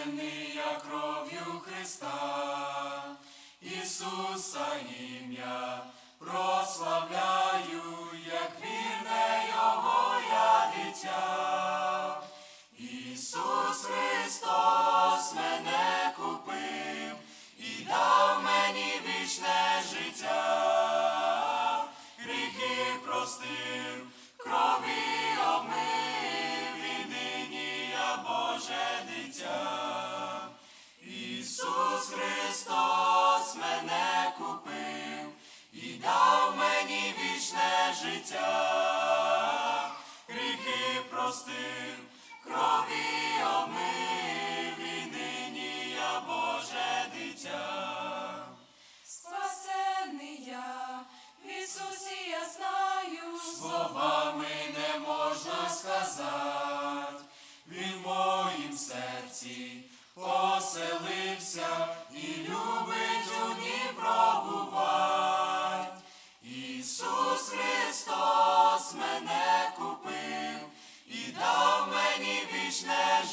Куплений я кров'ю Христа, Ісуса ім'я прославляю, як вірне. Життя, гріхи простив, крові омив, і нині я Боже дитя. Спасений я, в Ісусі я знаю, Словами не можна сказати, він в моїм серці поселився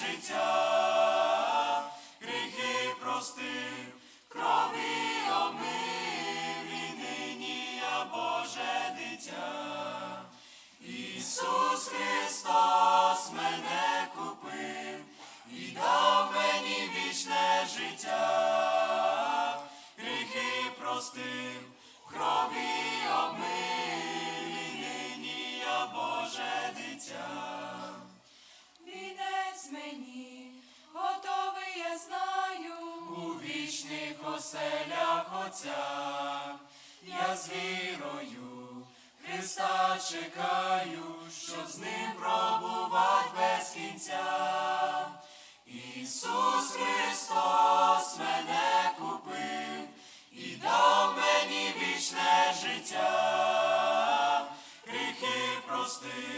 життя, гріхи простив, крові омив, і нині я Боже дитя. Ісус Христос мене вінець мені, готовий я знаю, у вічних оселях Отця, я з вірою Христа чекаю, щоб з ним пробувати без кінця. Ісус Христос мене купив і дав мені вічне життя, гріхи простив,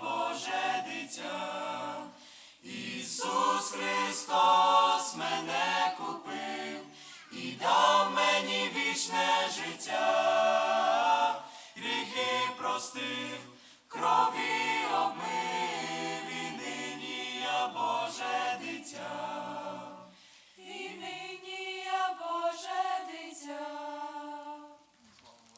Боже дитя, Ісус Христос.